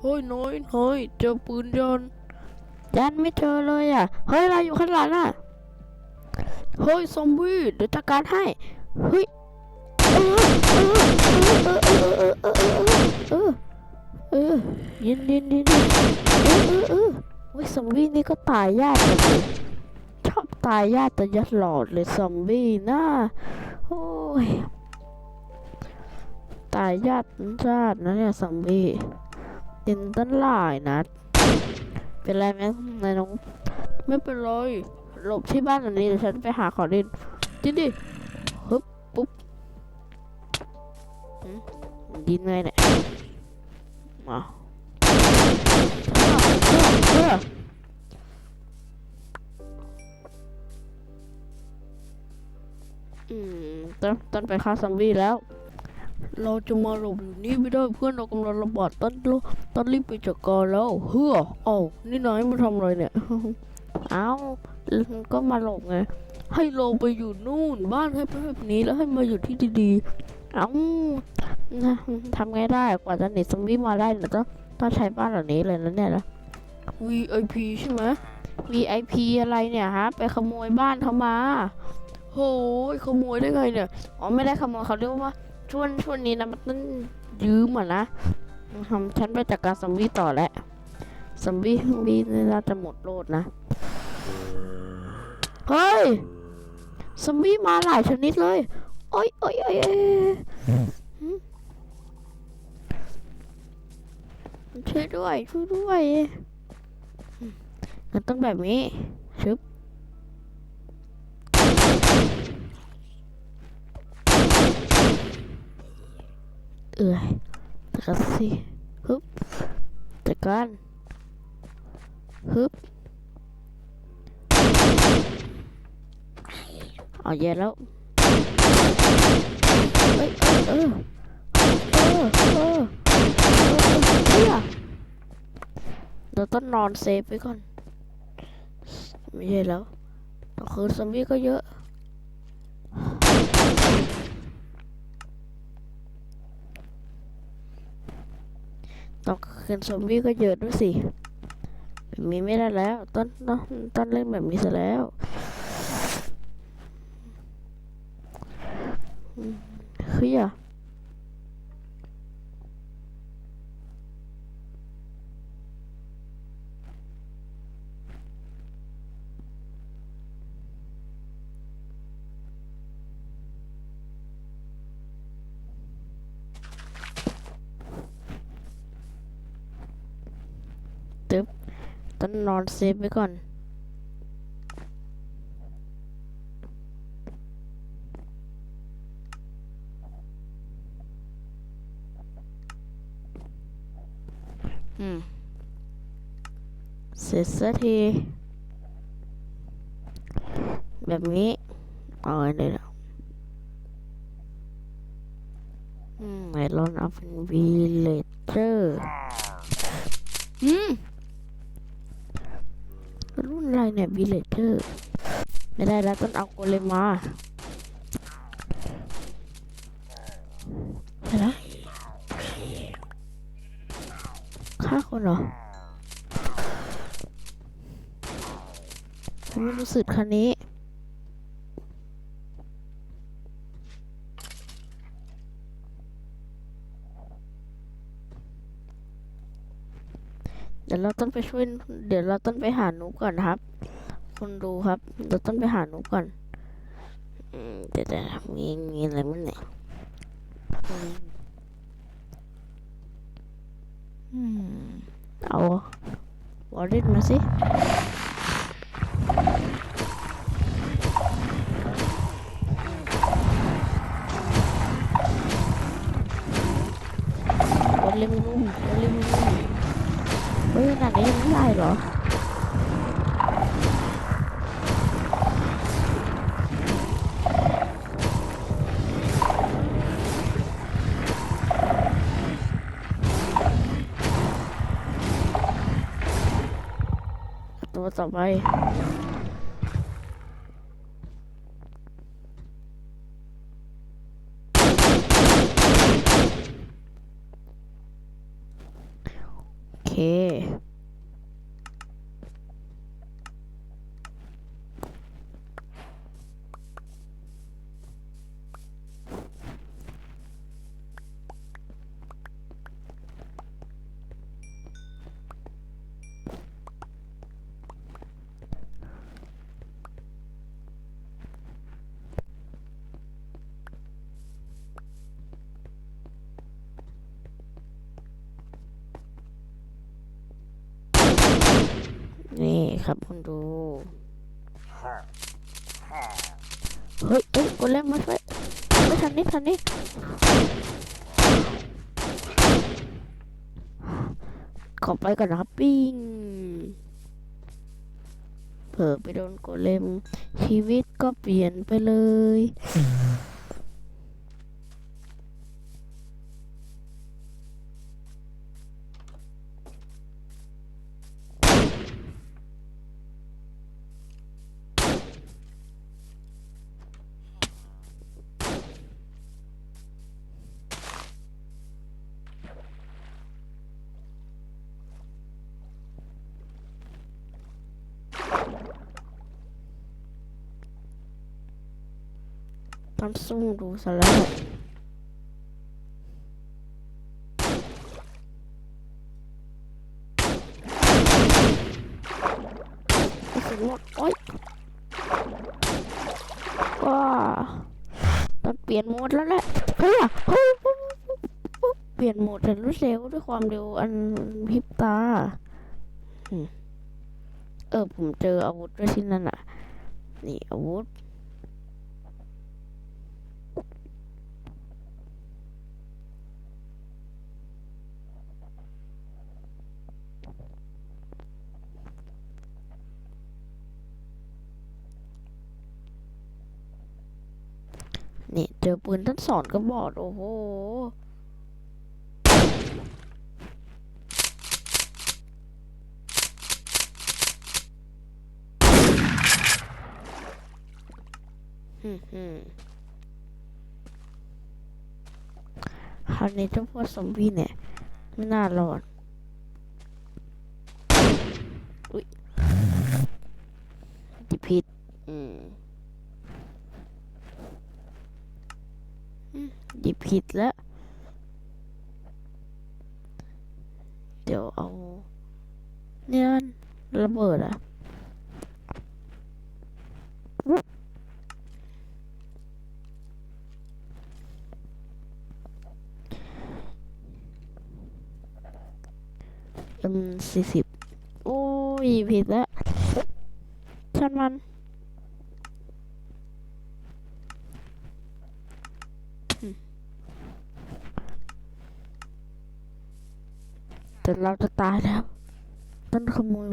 เฮ้ยน้อยน้อยเจอปืนยันยันไม่เจอเลยอะ เฮ้ยอะไรอยู่ข้างหลังอะ เฮ้ยซอมบี้เดี๋ยวจัดการให้ เฮ้ยเออเออเออยินยินยินเออเออเออเฮ้ยซอมบี้นี่ก็ตายยากชอบตายยากแต่ยัดหลอดเลยซอมบี้น่าโอ้ยตายยากยากนะเนี่ยซอมบี้ ยินตั้งหลายนัด เป็นไรไหมนายน้องไม่เป็นไรหลบที่บ้านหลังนี้เดี๋ยวฉันไปหาขอดินจริงดิดินไงเนี่ยมาเอออืมต้นต้นไปฆ่าซอมบี้แล้ว เราจะมาหลบอยู่นี่ไม่ได้เพื่อนเรากำลังระบาดต้นโล ต้นรีบไปจัดการแล้วเฮ้อเอ้นี่นายมาทำอะไรเนี่ย เอ้าก็มาหลบไง ให้เราไปอยู่นู่น บ้านให้แบบนี้แล้วให้มาอยู่ที่ดีๆ เอ้าทำไงได้กว่าจะหนีซอมบี้มาได้เนี่ยต้องต้องใช้บ้านหลังนี้เลยนะเนี่ยนะ VIP ใช่ไหม VIP อะไรเนี่ยฮะ ไปขโมยบ้านเขามาโหยขโมยได้ไงเนี่ย อ๋อไม่ได้ขโมยเขาเรียกว่าช่วงช่วงนี้นะมันต้องยืมอะนะ ทำฉันไปจัดการซอมบี้ต่อแล้วซอมบี้ซอมบี้นี่น่าจะหมดโลดนะ เฮ้ยซอมบี้มาหลายชนิดเลย โอ้ยโอ้ยโอ้ยโอ้ยหืมช่วยด้วย ช่วยด้วยอืมมันต้องแบบนี้ ชึบเอื่อยจัด การสิฮึบจัดการฮึบเอาแย่แล้วเอ้ยเออเออเออเออเฮียเดี๋ยวต้องนอนเซฟไว้ก่อนไม่ใช่แล้วคืนซอมบี้ก็เยอะ ตอน คืนซอมบี้ก็เยอะด้วยสิแบบนี้ไม่ได้แล้ว ต้นเนาะต้นเล่นแบบนี้ซะแล้วอืมเฮ้ยอะ ต้นนอนเซฟไว้ก่อน อืม เสร็จสักที แบบนี้เอาไว้เลยนะอืมไอรอนอัพเป็นวีเลเจอร์อืมรุ่นอะไร เนี่ยวีเลเจอร์ไม่ได้แล้วต้องเอาโกเลมมาอะไรฆ่าคนเหรอผมรู้สึกคันนี้ ยวเราต้องไปช่วย เดี๋ยวเราต้องไปหาหนูก่อนครับ คุณดูครับ เราต้องไปหาหนูก่อนอืมเดี๋ยวเดี๋ยวมีมีอะไรมั้งเนี่ยอืมอืมเอาวอลเล็ตมาสิวอลเล็ตนุ่มวอลเล็ตนุ่มเฮ้ยขนาดนี้ยังไม่ได้เหรอตัวต่อไป นี่ครับคุณดู เฮ้ยเฮ้ยกดเล่นมาช่วยไม่ทันนี่ทันนี่ขอไปก่อนนะครับปิ้งเผลอไปโดนกดเล่มชีวิตก็เปลี่ยนไปเลย ทำสู้ดูซะแล้วไอ้สมมติโอ๊ยว้าต้องเปลี่ยนโหมดแล้วแหละเฮ้ยเฮ้ยปุ๊บปุ๊บปุ๊บเปลี่ยนโหมดแต่รู้เร็วด้วยความเร็วอันพริบตา เออผมเจออาวุธด้วยที่นั่นอะ นี่อาวุธ นี่เจอปืนทั้งสองกระบอกโอ้โหฮึ่มฮึ่มคราวนี้เจ้าพวกซอมบี้เนี่ย ไม่น่ารอด อุ๊ยจิผิด อืม หยิบผิดแล้ว เดี๋ยวเอา เนี่ยมันระเบิดอะอ็มสี่สิบโอ้ยผิดแล้วช่างมัน แต่เราจะตายแล้วต้นขโมย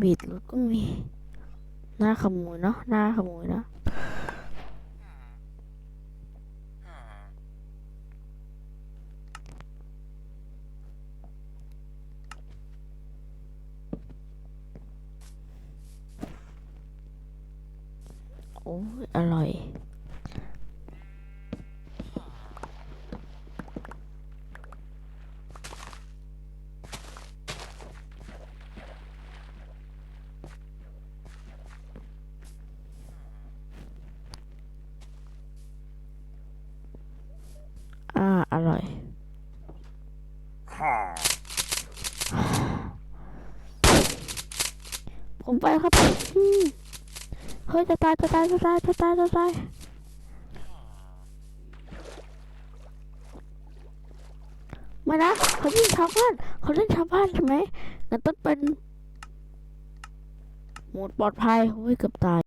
บีดรถก็มีหน้าขโมยเนาะหน้าขโมยเนาะโอ้ยอร่อย อ่า อร่อย ผมไปครับเฮ้ยจะตายจะตายจะตายจะตายจะตายไม่นะเขาเล่นชาวบ้านเขาเล่นชาวบ้านใช่ไหมงั้นต้องเป็นหมดปลอดภัยเฮ้ยเกือบตาย